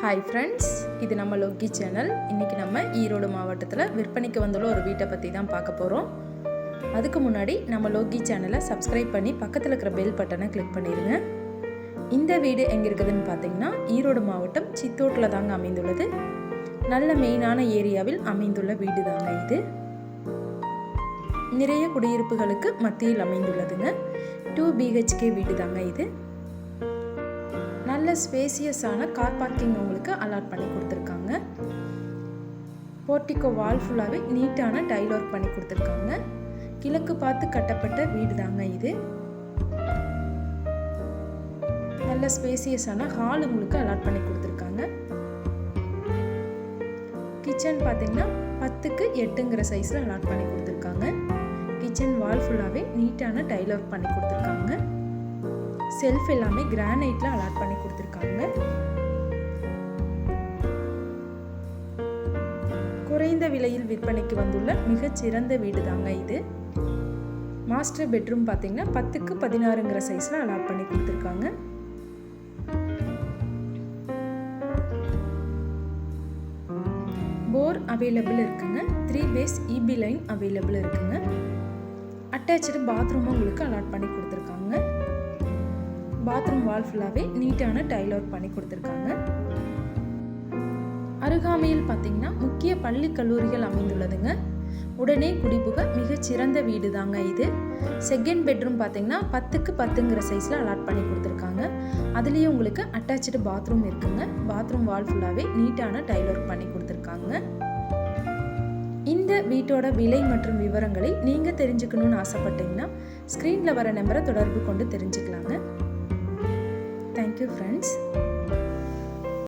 Hi friends இது நம்ம லொக்கி channel இன்றைக்கி நம்ம ஈரோடு மாவட்டத்தில் விற்பனைக்கு வந்துள்ள ஒரு வீட்டை பற்றி தான் பார்க்க போகிறோம் அதுக்கு முன்னாடி நம்ம லோக்கி சேனலை சப்ஸ்கிரைப் பண்ணி பக்கத்தில் இருக்கிற பெல் பட்டனை கிளிக் பண்ணிடுங்க இந்த வீடு எங்கே இருக்குதுன்னு பார்த்தீங்கன்னா ஈரோடு மாவட்டம் சித்தோட்டில் தாங்க அமைந்துள்ளது. நல்ல மெயினான ஏரியாவில் அமைந்துள்ள வீடு தாங்க இது. நிறைய குடியிருப்புகளுக்கு மத்தியில் அமைந்துள்ளதுங்க. டூ பிஹெச்கே வீடு தாங்க இது. நல்ல ஸ்பேசியஸான கார் பார்க்கிங் உங்களுக்கு அலாட் பண்ணி கொடுத்துருக்காங்க. போர்ட்டிக்கோ வால் ஃபுல்லாகவே நீட்டான டைல் ஒர்க் பண்ணி கொடுத்துருக்காங்க. கிழக்கு பார்த்து கட்டப்பட்ட வீடு தாங்க இது. நல்ல ஸ்பேசியஸான ஹால் உங்களுக்கு அலாட் பண்ணி கொடுத்துருக்காங்க. கிச்சன் பார்த்தீங்கன்னா பத்துக்கு எட்டுங்கிற சைஸில் அலாட் பண்ணி கொடுத்துருக்காங்க. கிச்சன் வால் ஃபுல்லாகவே நீட்டான டைல் ஒர்க் பண்ணி கொடுத்துருக்காங்க. செல்ஃப் எல்லாமே கிரானைட்ல அலாட் பண்ணி கொடுத்துருக்காங்க. குறைந்த விலையில் விற்பனைக்கு வந்துள்ள மிகச்சிறந்த வீடு தாங்க இது. மாஸ்டர் பெட்ரூம் பார்த்தீங்கன்னா பத்துக்கு பதினாறுங்கிற சைஸில் அலாட் பண்ணி கொடுத்துருக்காங்க. போர் அவைலபிள் இருக்குங்க. Three phase EB line available இருக்குங்க. அட்டாச்சு பாத்ரூமும் உங்களுக்கு அலாட் பண்ணி கொடுத்துருக்காங்க. பாத்ரூம் வால் ஃபுல்லாகவே நீட்டான டைல் ஒர்க் பண்ணி கொடுத்துருக்காங்க. அருகாமையில் பார்த்தீங்கன்னா முக்கிய பள்ளி கல்லூரிகள் அமைந்துள்ளதுங்க. உடனே குடிபுக மிகச்சிறந்த வீடு தாங்க இது. செகண்ட் பெட்ரூம் பார்த்தீங்கன்னா பத்துக்கு பத்துங்கிற சைஸில் அலாட் பண்ணி கொடுத்துருக்காங்க. அதுலேயும் உங்களுக்கு அட்டாச்சு பாத்ரூம் இருக்குங்க. பாத்ரூம் வால் ஃபுல்லாகவே நீட்டான டைல் ஒர்க் பண்ணி கொடுத்துருக்காங்க. இந்த வீட்டோட விலை மற்றும் விவரங்களை நீங்கள் தெரிஞ்சுக்கணும்னு ஆசைப்பட்டீங்கன்னா ஸ்க்ரீனில் வர நம்பரை தொடர்பு கொண்டு தெரிஞ்சுக்கலாங்க. Thank you, friends.